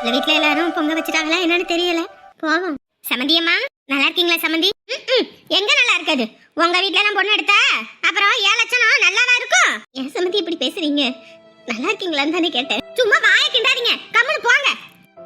இல்ல வீட்ல எல்லாரும் பொங்க வச்சுட்டாங்களா என்னன்னு தெரியல. போவோம். சமந்தியம்மா நல்லா இருக்கீங்களா சமந்தி? எங்க நல்லா இருக்காது? உங்க வீட்ல எல்லாம் பொண்ணு எடுத்தா? அப்புறம் ஏழு லட்சம் நல்லாவா இருக்கும்? ஏன் சமந்தி இப்படி பேசுறீங்க? நல்லா இருக்கீங்களான்னு தானே கேட்டேன். சும்மா வாய கிண்டாதீங்க. கம்முனு போங்க.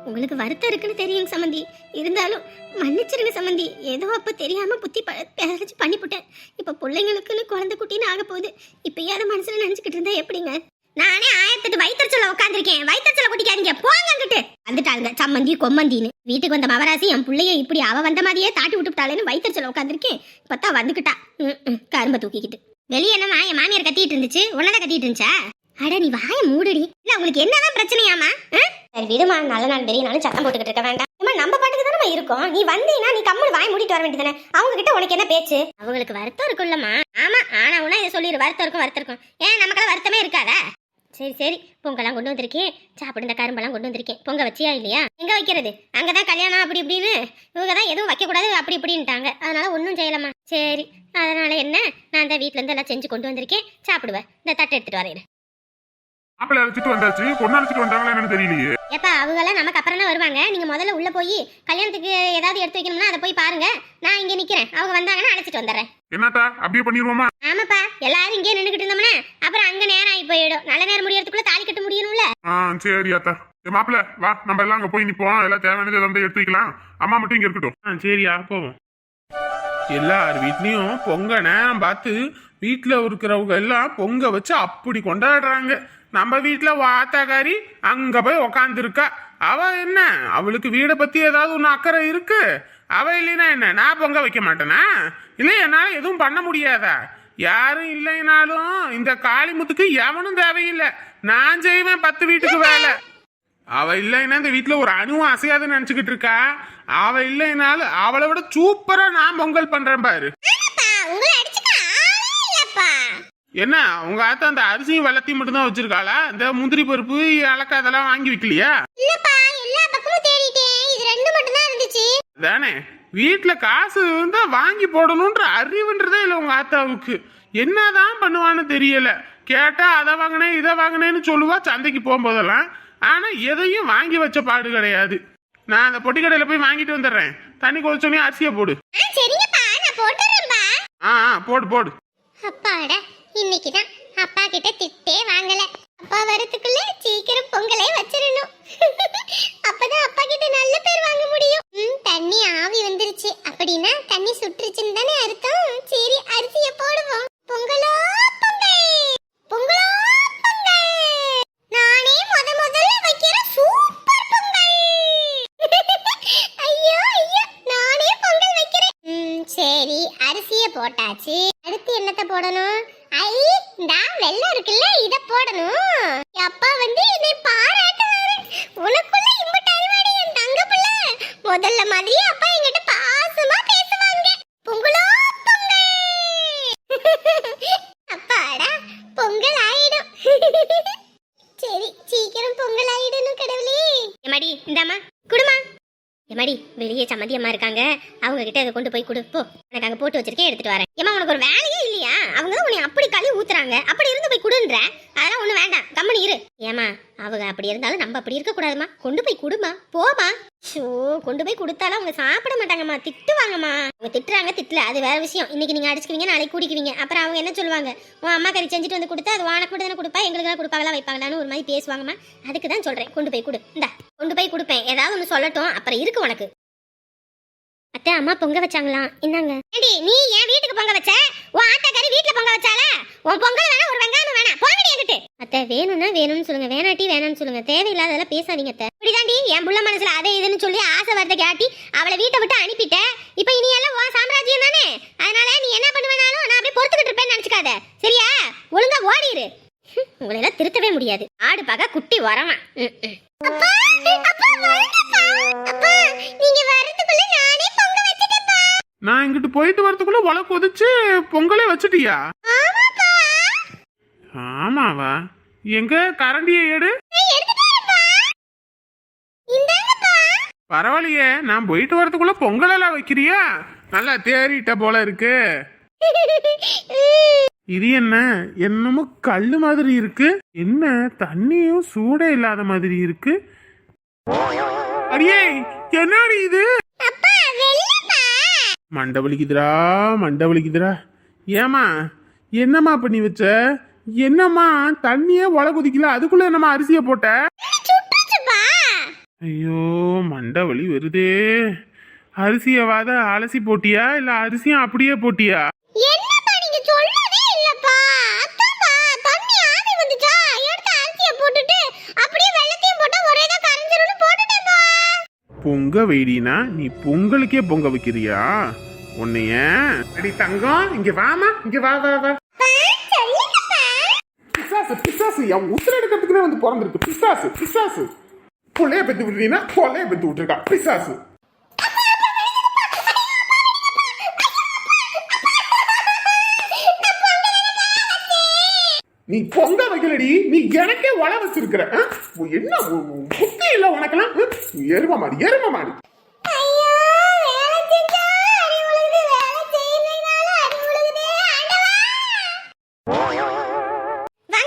உங்களுக்கு வருத்தம் இருக்குன்னு தெரியும் சமந்தி. இருந்தாலும் மன்னிச்சிருங்க சமந்தி. ஏதோ அப்ப தெரியாம புத்தி பேரச்சு பண்ணிவிட்டேன் இப்ப பிள்ளைங்களுக்குன்னு குழந்தை குட்டின்னு ஆக போகுது இப்பயாவது மனசுல நினைச்சுக்கிட்டு இருந்தா எப்படிங்க? நானே ஆயிரத்தெட்டு வயிற்றுச்சல உட்காந்துருக்கேன் வயிற்றுச்சல குட்டிக்காதீங்க. போங்க அங்கிட்டு. வந்துட்டாங்க சம்மந்தி கொம்மந்தின்னு. வீட்டுக்கு வந்த மவராசி என் புள்ளைய இப்படி அவ வந்த மாதிரியே தாட்டி விட்டுட்டாளேன்னு வயிற்றுச்சல உட்காந்துருக்கேன் பத்தா வந்துக்கிட்டா. கரும்ப தூக்கிக்கிட்டு. வெளியே என்னமா என் மாமியார் கத்திட்டு இருந்துச்சு? உன்னதான் கத்திட்டு இருந்துச்சா? அட நீ வாய மூடுடி. இல்ல உங்களுக்கு என்னதான் பிரச்சனையாமா சரி விடுமா. நல்ல நாள் பெரிய நாளும் சத்தம் போட்டுக்கிட்டு இருக்க வேண்டாம். நம்ம பாட்டுக்கு தானே இருக்கோம். நீ வந்தீங்கன்னா நீ கம்மல் வாய் மூடிட்டு வர வேண்டியதானே அவங்க கிட்ட உனக்கு என்ன பேச்சு? அவங்களுக்கு வருத்தம் இருக்குல்லம்மா ஆமா ஆனா உனா இதை சொல்லிடு வருத்தம் இருக்கும் வருத்தம் இருக்கும். ஏன் நமக்கெல்லாம் வருத்தமே இருக்காதா? சரி சரி. பொங்கலாம் கொண்டு வந்திருக்கேன். சாப்பிடு இந்த கரும்பெல்லாம் கொண்டு வந்திருக்கேன். பொங்க வச்சியா இல்லையா? எங்க வைக்கிறது? அங்கதான் கல்யாணம் அப்படி இப்படின்னு. இவங்க தான் எதுவும் வைக்கக்கூடாது அப்படி இப்படின்ட்டாங்க. அதனால ஒன்றும் செய்யலாமா சரி. அதனால என்ன? நான் இந்த வீட்ல இருந்து எல்லாம் செஞ்சு கொண்டு வந்திருக்கேன். சாப்பிடுவேன் இந்த தட்டை எடுத்துட்டு வரேன் மாப்பிள்ளை அழைச்சிட்டு வந்தாச்சு. பொண்ணு அழைச்சிட்டு வந்தாங்களா என்னன்னு தெரியலையே. ஏப்பா அவங்கெல்லாம் நமக்கு அப்புறம் தான் வருவாங்க. நீங்க முதல்ல உள்ள போய் கல்யாணத்துக்கு ஏதாவது எடுத்து வைக்கணும்னா அதை போய் பாருங்க. நான் இங்க நிக்கிறேன். அவங்க வந்தாங்கன்னா அழைச்சிட்டு வந்துடுறேன். என்னத்தா? அப்படியே பண்ணிடுவோமா ஆமாப்பா எல்லாரும் இங்கே நின்றுக்கிட்டு இருந்தோம்னா அப்புறம் அங்க நேரம் ஆகி போயிடும். நல்ல நேரம் முடியறதுக்குள்ள தாலி கட்ட முடியணும்ல? ஆ சரி அத்தா. மாப்பிள்ள வா நம்ம எல்லாம் அங்க போய் நிப்போம். எல்லாம் தேவையானது வந்து எடுத்து வைக்கலாம். அம்மா மட்டும் இங்க இருக்கட்டும். ஆ சரியா போவோம். எல்லார் வீட்லயும் பொங்க நேரம் பார்த்து வீட்டில் இருக்கிறவங்க எல்லாம் பொங்க வச்சு அப்படி கொண்டாடுறாங்க. நம்ம வீட்டில் வாத்தாக்காரி அங்க போய் உக்காந்துருக்கா. அவ என்ன? அவளுக்கு வீடை பத்தி ஏதாவது ஒன்று அக்கறை இருக்கு? அவ இல்லைன்னா என்ன? நான் பொங்க வைக்க மாட்டேனா? இல்லை என்னால் எதுவும் பண்ண முடியாதா? யாரும் இல்லைனாலும் இந்த காளிமுத்துக்கு எவனும் தேவையில்லை. நான் செய்வேன் பத்து வீட்டுக்கு வேலை. அவ இல்லைன்னா இந்த வீட்ல ஒரு அணுவும் அசையாதுன்னு நினைச்சுக்கிட்டு இருக்கா? அவ இல்லைனாலும் அவளை விட சூப்பரா நான் பொங்கல் பண்றேன் பாரு. என்ன உங்க ஆத்தா அந்த அரிசியும் வெள்ளத்தையும் மட்டும்தான் வச்சிருக்காளா? இந்த முந்திரி பருப்பு அலக்கா அதெல்லாம் வாங்கி வைக்கலையா? இல்லப்பா எல்லா பக்கமும் தேடிட்டேன். இது ரெண்டு மட்டும் தான் இருந்துச்சு தானே? வீட்ல காசு இருந்தா வாங்கி போடணும்ன்ற அறிவுன்றதே இல்லை உங்க ஆத்தாவுக்கு. என்னதான் பண்ணுவான்னு தெரியல. கேட்டா அதை வாங்கினேன் இதை வாங்கினேன்னு சொல்லுவா சந்தைக்கு போகும்போதெல்லாம். ஆனா எதையும் வாங்கி வச்ச பாடு கிடையாது. நான் அந்த பொட்டி கடையில போய் வாங்கிட்டு வந்துடுறேன். தண்ணி கொதிச்சோடனே அரிசியை போடு. ஆ, போடு போடு. அப்பாடா இன்னைக்கு தான் அப்பா கிட்ட திட்டே வாங்கல. அப்பா வரதுக்குள்ள சீக்கிரம் பொங்கலே வச்சிரணும் அப்பதான் அப்பா கிட்ட நல்ல பேர் வாங்க முடியும். ம், தண்ணி ஆவி வந்துருச்சு. அப்படின்னா தண்ணி சுற்றுச்சுன்னு தானே அர்த்தம்? சரி அரிசிய போடுவோம். பொங்கலோ பொங்கல்! பொங்கலோ பொங்கல்! நானே முத முதல்ல வைக்கிற சூப்பர் பொங்கல்! ஐயோ ஐயோ நானே பொங்கல் வைக்கிறேன். ம், சரி அரிசிய போட்டாச்சு. அடுத்து என்னத்தை போடணும் ஐ இந்த வெள்ளம் இருக்குல்ல இத போடணும். அப்பா வந்து என்னை பாராட்டுவாரு. உனக்குள்ள இம்புட்டு அறிவாடி என் தங்க பிள்ளை முதல்ல மாதிரி அப்பா என்கிட்ட பாசமா பேசுவாங்க. பொங்கலோ பொங்கல். அப்பாடா பொங்கல் ஆயிடும். சரி சீக்கிரம் பொங்கல் ஆயிடணும் கடவுளே. எமாடி இந்தாமா குடுமா. எமாடி வெளியே சம்மந்தி அம்மா இருக்காங்க. அவங்க கிட்ட அதை கொண்டு போய் கொடு. போ எனக்கு அங்க போட்டு வச்சிருக்கேன் எடுத்துட்டு வரேன். ஏமா உனக்கு ஒரு வேலையே இல்லையா? அவங்க தான் உன்னை அப்படி களி ஊத்துறாங்க. அப்படி இருந்து போய் குடுன்ற. அதெல்லாம் ஒண்ணு வேண்டாம். கம்பெனி இரு. ஏமா அவங்க அப்படி இருந்தாலும் நம்ம அப்படி இருக்க கூடாதுமா. கொண்டு போய் குடுமா. போமா ஷோ கொண்டு போய் கொடுத்தாலும் அவங்க சாப்பிட மாட்டாங்கம்மா. திட்டுவாங்கம்மா. அவங்க திட்டுறாங்க திட்டல. அது வேற விஷயம். இன்னைக்கு நீங்க அடிச்சுக்குவீங்க நாளைக்கு குடிக்குவீங்க. அப்புறம் அவங்க என்ன சொல்லுவாங்க? உன் அம்மா கறி செஞ்சுட்டு வந்து கொடுத்தா அது உனக்கு மட்டும் தானே கொடுப்பா? எங்களுக்கு கொடுப்பாங்களா? வைப்பாங்களான்னு ஒரு மாதிரி பேசுவாங்கம்மா. அதுக்கு தான் சொல்றேன். கொண்டு போய் கொடு. இந்தா கொண்டு போய் கொடுப்பேன். ஏதாவது ஒன்று சொல்லட்டும். அப்புறம் இருக்கு உனக்கு. அத்தை அம்மா பொங்க வச்சாங்களாம். என்னங்க ஏடி நீ என் வீட்டுக்கு பொங்க வச்ச? உன் ஆத்தாக்காரி வீட்டுல பொங்க வச்சால உன் பொங்கல் வேணா ஒரு வெங்காயம் வேணா போங்கடி என்கிட்ட. அத்தை வேணும்னா வேணும்னு சொல்லுங்க. வேணாட்டி வேணாம்னு சொல்லுங்க. தேவையில்லாததெல்லாம் பேசாதீங்க அத்தை. இப்படிதாண்டி என் புள்ள மனசுல அதை இதுன்னு சொல்லி ஆசை வரதை காட்டி அவளை வீட்டை விட்டு அனுப்பிட்ட. இப்போ இனி எல்லாம் உன் சாம்ராஜ்யம் தானே? அதனால நீ என்ன பண்ணுவேனாலும் நான் அப்படியே பொறுத்துக்கிட்டு இருப்பேன்னு நினைச்சுக்காத. சரியா? ஒழுங்கா ஓடிடு ஹம், உங்களை எல்லாம் திருத்தவே முடியாது. ஆடு பார்க்க குட்டி வரவான் நானே இங்கிட்டு போயிட்டு வரதுக்குள்ள உல கொதிச்சு பொங்கலே வச்சுட்டியா? ஆமாவா? எங்க? கரண்டியை எடு. பரவாயில்லையே நான் போயிட்டு வரதுக்குள்ள பொங்கல் எல்லாம் வைக்கிறியா? நல்லா தேறிட்ட போல இருக்கு. இது என்ன? என்னமோ கல்லு மாதிரி இருக்கு. என்ன? தண்ணியும் சூடே இல்லாத மாதிரி இருக்கு. அடியே என்னடி இது? மண்டை வலிக்குதுடா மண்டை வலிக்குதுடா. ஏமா என்னம்மா பண்ணி வச்ச? என்னம்மா தண்ணியே ஒல குதிக்கல அதுக்குள்ள என்னம்மா அரிசியை போட்ட? ஐயோ மண்டை வலி வருதே. அரிசியை வாத அலசி போட்டியா? இல்ல அரிசியும் அப்படியே போட்டியா? பொங்க வைடினா நீ பொங்கலுக்கே பொங்க வைக்கிறியா? உன்னைய. அடி தங்கம் இங்க வாமா இங்க வா வா வா. பிசாசு பிசாசு என் உசுர எடுக்கிறதுக்குனே வந்து பிறந்திருக்கு. பிசாசு பிசாசு. கொலைய பெத்து விட்டுறீங்கன்னா கொலைய பெத்து விட்டுருக்கா. பிசாசு. நீ பொங்க வைக்கலடி நீ எனக்கே வள வச்சிருக்கிற என்ன புத்தி இல்ல உனக்கெல்லாம் எரும மாடி எரும மாடி. ஐயோ நீ செஞ்சா அடி உழுகுது வேலை செய்யலைனாலும் அடி உழுகுதே ஆண்டவா வாங்க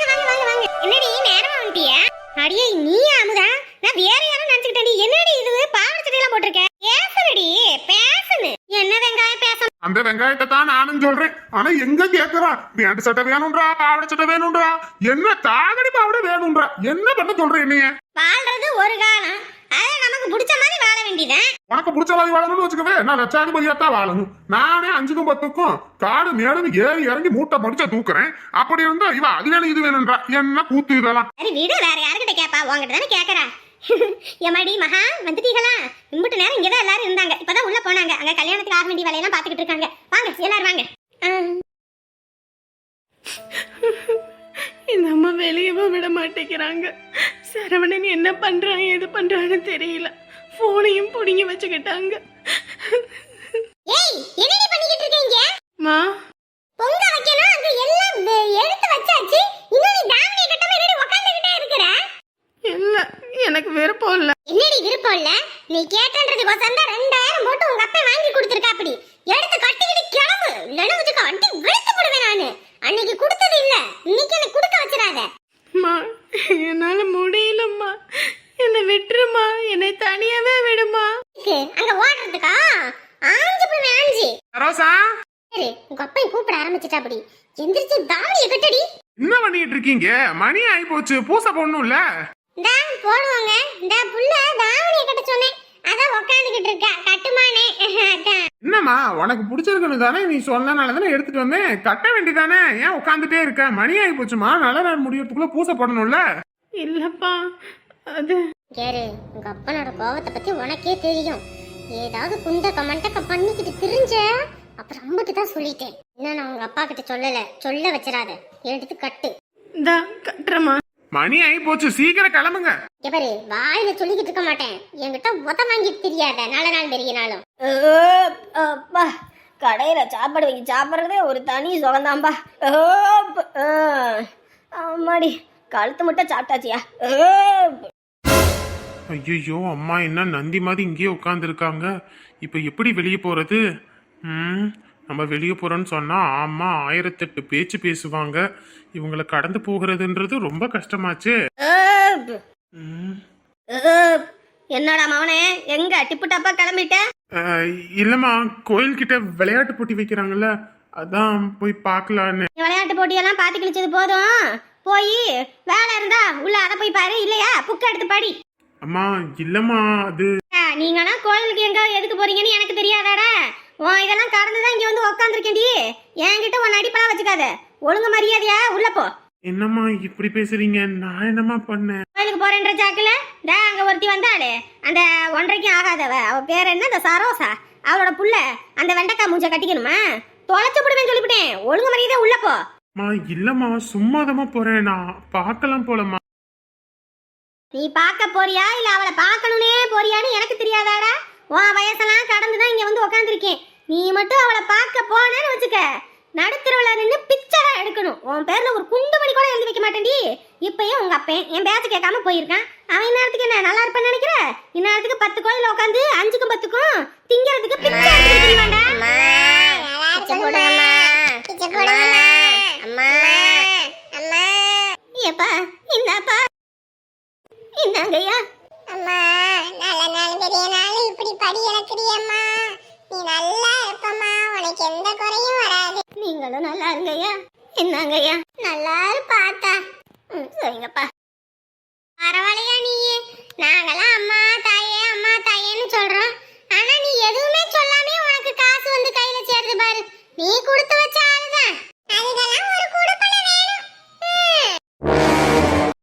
வாங்க வாங்க வாங்க என்னடி நேரமா வந்துட்டியா அடியே நீ அமுதா நான் வேற யாரும் நினைச்சுக்கிட்டேன் என்னடி இது பாவாடை சட்டையெல்லாம் போட்டிருக்கேன் பேசுறடி பேசுன்னு என்ன வெங்காயம் பேச அந்த வெங்காயத்தை தான் நானும் சொல்றேன். ஆனா எங்க கேக்குறா? பேண்ட் சட்டை வேணும்ன்றா பாவாடை சட்டை வேணும்ன்றா. என்ன தாகடி பாவாடை வேணும்ன்றா? என்ன பண்ண சொல்ற என்னைய? வாழ்றது ஒரு காலம். அதை நமக்கு பிடிச்ச மாதிரி வாழ வேண்டியதான் உனக்கு பிடிச்ச மாதிரி வாழணும்னு வச்சுக்கவே நான் லட்சாதிபதியா தான் வாழணும். நானே அஞ்சுக்கும் பத்துக்கும் காடு மேலும் ஏறி இறங்கி மூட்டை முடிச்ச தூக்குறேன். அப்படி இருந்தா இவ அது வேணும் இது வேணும்ன்றா என்ன கூத்து இதெல்லாம்? சரி வீடு வேற யாருக்கிட்ட கேப்பா? உங்ககிட்ட தானே கேக்குறா. எம்மாடி மகா வந்துட்டீங்களா இம்புட்டு நேரம் இங்கதான் எல்லாரும் இருந்தாங்க. இப்பதான் உள்ள போனாங்க. அங்க கல்யாணத்துக்கு ஆக வேண்டிய வேலையெல்லாம் பாத்துக்கிட்டு இருக்காங்க. வாங்க எல்லாரும் வாங்க. இந்த அம்மா வெளியவும் விட மாட்டேங்கிறாங்க. சரவணன் என்ன பண்றான் ஏது பண்றான்னு தெரியல. போனையும் பிடுங்கி வச்சுக்கிட்டாங்க. ஏய் என்னடி பண்ணிக்கிட்டு இருக்கீங்க மா. பொங்க வைக்கணும் அங்க எல்லாம் எடுத்து வச்சாச்சு இன்னும் நீ தாவணியை கட்டாம என்னடி உட்காந்துக்கிட்டே இருக்கிற இல்ல எனக்கு விருப்பம் இல்ல என்னடி விருப்பம் இல்ல நீ கேட்டன்றதுக்கோசம் தான் ரெண்டாயிரம் போட்டு உங்க அப்பா வாங்கி கொடுத்துருக்கா அப்படி எடுத்து கட்டிக்கிட்டு கிளம்பு. இல்லைன்னு வச்சுக்க வண்டி வெளுத்து போடுவேன் நானு. அன்னைக்கு கொடுத்தது இல்ல. இன்னைக்கு எனக்கு கொடுக்க வச்சிடாத. மா என்னால முடியலம்மா. என்னை விட்டுருமா என்னை தனியாவே விடுமா அங்க ஓடுறதுக்கா? ஆஞ்சு போய் ஆஞ்சு. ரோசா சரி உங்க அப்பையும் கூப்பிட ஆரம்பிச்சிட்டா அப்படி எந்திரிச்சு தாவணியை கட்டடி. என்ன பண்ணிட்டு இருக்கீங்க? மணி ஆகி போச்சு பூசை போடணும்ல. இந்தா போடுவாங்க. இந்த புள்ள தாவணியை கட்ட சொன்னேன். அதான் உக்காந்துக்கிட்டு இருக்கா. கட்டுமானே. அதான். என்னம்மா உனக்கு பிடிச்சிருக்குன்னு தானே நீ சொன்னனால தானே எடுத்துட்டு வந்தேன். கட்ட வேண்டியதானே? ஏன் உட்காந்துட்டே இருக்க? மணி ஆகி போச்சுமா நல்ல நாள் முடியறதுக்குள்ள பூசை போடணும்ல? இல்லப்பா அது கேரு உங்க அப்பனோட கோவத்தை பத்தி உனக்கே தெரியும். ஏதாவது குண்ட கமண்டக்க பண்ணிக்கிட்டு திரிஞ்ச அப்புறம் அம்பட்டு தான் சொல்லிட்டேன். இன்னும் நான் உங்க அப்பா கிட்ட சொல்லல. சொல்ல வச்சிடாத. எடுத்து கட்டு. இந்தா கட்டுறமா மணி ஆகி போச்சு சீக்கிரம் கிளம்புங்க. பாரு வாயில சொல்லிக்கிட்டு இருக்க மாட்டேன். என்கிட்ட உத வாங்கிட்டு தெரியாத நல்ல நாள் பெரிய நாளும் அப்பா கடையில் சாப்பாடு வாங்கி சாப்பிட்றதே ஒரு தனி சுகந்தாம்பா அம்மாடி கழுத்து மட்டும் சாப்பிட்டாச்சியா? ஐயோ அம்மா என்ன நந்தி மாதிரி இங்கேயே உட்காந்துருக்காங்க இப்போ எப்படி வெளியே போறது? ம் நம்ம வெளியே போறோம்னு சொன்னா ஆமா ஆயிரத்தெட்டு பேச்சு பேசுவாங்க. இவங்களை கடந்து போகிறதுன்றது ரொம்ப கஷ்டமாச்சே. என்னடா மவனே எங்க? டிப்பு டப்பா கிளம்பிட்ட இல்லம்மா கோயில்கிட்ட விளையாட்டு போட்டி வைக்கிறாங்கல்ல அதான் போய் பார்க்கலான்னு. விளையாட்டு போட்டியெல்லாம் பார்த்து கிழிச்சது போதும். போய் வேலை இருந்தா உள்ள அதை போய் பாரு இல்லையா? புக் எடுத்து படி. அம்மா இல்லம்மா அது நீங்கன்னா கோயிலுக்கு எங்க எதுக்கு போறீங்கன்னு எனக்கு தெரியாதாடா. உன் இதெல்லாம் கடந்துதான் இங்க வந்து உக்காந்துருக்கேன்டி. என்கிட்ட உன் அடிப்பெல்லாம் வச்சுக்காத. ஒழுங்கு மரியாதையா? உள்ள போ. என்னம்மா இப்படி பேசுறீங்க? நான் என்னம்மா பண்ணேன்? கோயிலுக்கு போறேன்ற சாக்குல டா அங்க ஒருத்தி வந்தாளே. அந்த ஒன்றரைக்கும் ஆகாதவ. அவ பேர் என்ன? இந்த சரோசா. அவளோட புள்ள அந்த வெண்டைக்காய் மூஞ்ச கட்டிக்கணுமா? தொலைச்சு விடுவேன் சொல்லிவிட்டேன். ஒழுங்கு மரியாதை உள்ள போ. மா இல்லம்மா சும்மாதமா போறேன். நான் பார்க்கலாம் போலம்மா. நீ பார்க்க போறியா? இல்ல அவளை பார்க்கணும்னே போறியான்னு எனக்கு தெரியாதாடா? உன் வயசெல்லாம் கடந்து தான் இங்க வந்து உக்காந்துருக்கேன். நீ மட்டும் அவளை பார்க்க போனேன்னு வச்சுக்க. நடுத்திருவிழா நின்று பிச்சை எடுக்கணும். உன் பேர்ல ஒரு குண்டு மணி கூட எழுதி வைக்க மாட்டேன்டி. இப்பயும் உங்க அப்பன் என் பேச்ச கேட்காம போயிருக்கான். அவன் இந்நேரத்துக்கு என்ன நல்லா இருப்பேன்னு நினைக்கிற? இந்நேரத்துக்கு பத்து கோயில் உட்காந்து அஞ்சுக்கும் பத்துக்கும் நீங்களும் நல்லா இருங்கய்யா. என்னங்கய்யா நல்லா பார்த்தா ம் சரிங்கப்பா. பரவாயில்லையா நீ நாங்களாம் அம்மா தாயே அம்மா தாயேன்னு சொல்றோம். ஆனா நீ எதுவுமே சொல்லாமே உனக்கு காசு வந்து கையில சேருது பாரு. நீ கொடுத்து வச்ச ஆளுதான். அதுக்கெல்லாம் ஒரு கொடுப்பனை வேணும்.